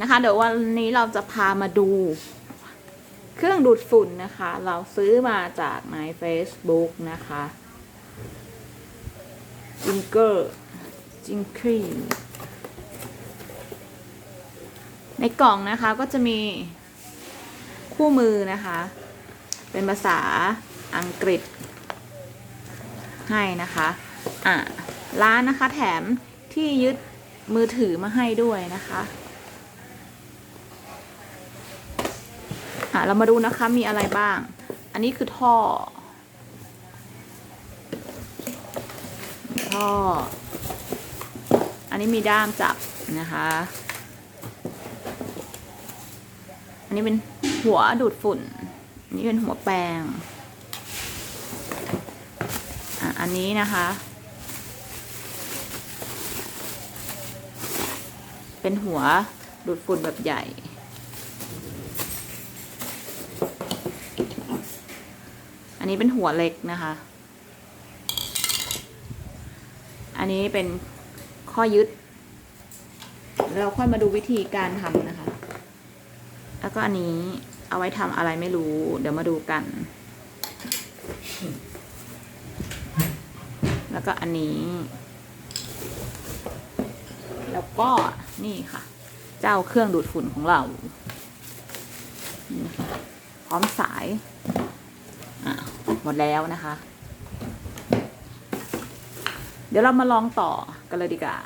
นะคะ เดี๋ยววันนี้เราจะพามาดู เครื่องดูดฝุ่นนะคะ เราซื้อมาจากใน Facebook นะคะจิงเกอร์จิงครีในกล่องนะคะก็จะมีคู่มือนะคะ เป็นภาษาอังกฤษ ให้นะคะอะร้านนะคะแถมที่ยึดมือถือมาให้ด้วยนะคะ อะเรามาดูนะคะมีอะไรบ้าง อันนี้คือท่อ ท่อ อันนี้มีด้ามจับนะคะ อันนี้เป็นหัวดูดฝุ่น อันนี้เป็นหัวแปรงอะอันนี้นะคะ เป็นหัวดูดฝุ่นแบบใหญ่ นี้เป็นหัวเล็กนะคะ อันนี้เป็นข้อยึด เราค่อยมาดูวิธีการทำนะคะ แล้วก็อันนี้เอาไว้ทำอะไรไม่รู้ เดี๋ยวมาดูกัน แล้วก็อันนี้ แล้วก็นี่ค่ะ เจ้าเครื่องดูดฝุ่นของเรา พร้อมสาย หมดแล้วนะคะ เดี๋ยวเรามาลองต่อกันเลยดีกว่า